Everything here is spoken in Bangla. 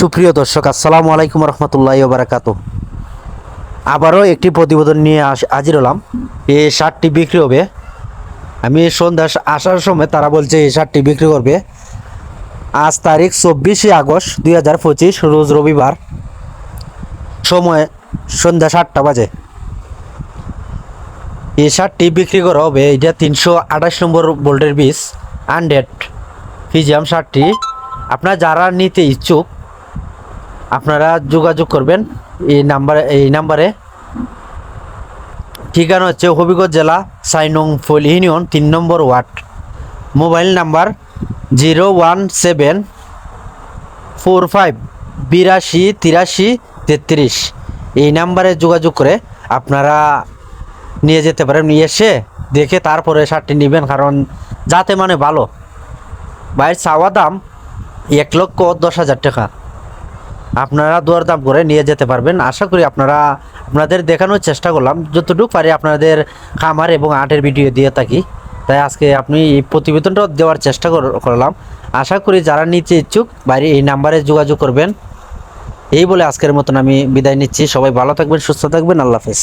সুপ্রিয় দর্শক, আসসালামু আলাইকুম রহমতুল্লাহ বারাকাত আবারও একটি প্রতিবেদন নিয়ে আস- হাজির হলাম। এই শার্টটি বিক্রি হবে। আমি সন্ধ্যা আসার সময় তারা বলছে এই শার্টটি বিক্রি করবে। আজ তারিখ চব্বিশে আগস্ট দুই হাজার পঁচিশ, রোজ রবিবার। সময় সন্ধ্যা সাতটা বাজে। এই শার্টটি বিক্রি করা হবে এটা তিনশো আঠাশ নম্বর বোল্টের বিস হান্ড্রেড ফিজিয়াম শার্টটি। আপনার যারা নিতে ইচ্ছুক আপনারা যোগাযোগ করবেন এই নাম্বারে এই নাম্বারে। ঠিকানা হচ্ছে হবিগঞ্জ জেলা, সাইনং ফুল ইউনিয়ন, তিন নম্বর ward. Mobile number zero one seven four five বিরাশি তিরাশি তেত্রিশ। এই নাম্বারে যোগাযোগ করে আপনারা নিয়ে যেতে পারেন। নিয়ে এসে দেখে তারপরে শার্টটি নেবেন, কারণ যাতে মানে ভালো। বাইরের চাওয়া দাম এক লক্ষ দশ হাজার টাকা। আপনারা দোয়ার দাম করে নিয়ে যেতে পারবেন। আশা করি আপনারা আপনাদের দেখানোর চেষ্টা করলাম। যতটুকু পারি আপনাদের খামার এবং আর্টের ভিডিও দিয়ে থাকি। তাই আজকে আপনি এই প্রতিবেদনটা দেওয়ার চেষ্টা করলাম। আশা করি যারা নিতে ইচ্ছুক বাইরে এই নাম্বারে যোগাযোগ করবেন। এই বলে আজকের মতন আমি বিদায় নিচ্ছি। সবাই ভালো থাকবেন, সুস্থ থাকবেন। আল্লাহ হাফেজ।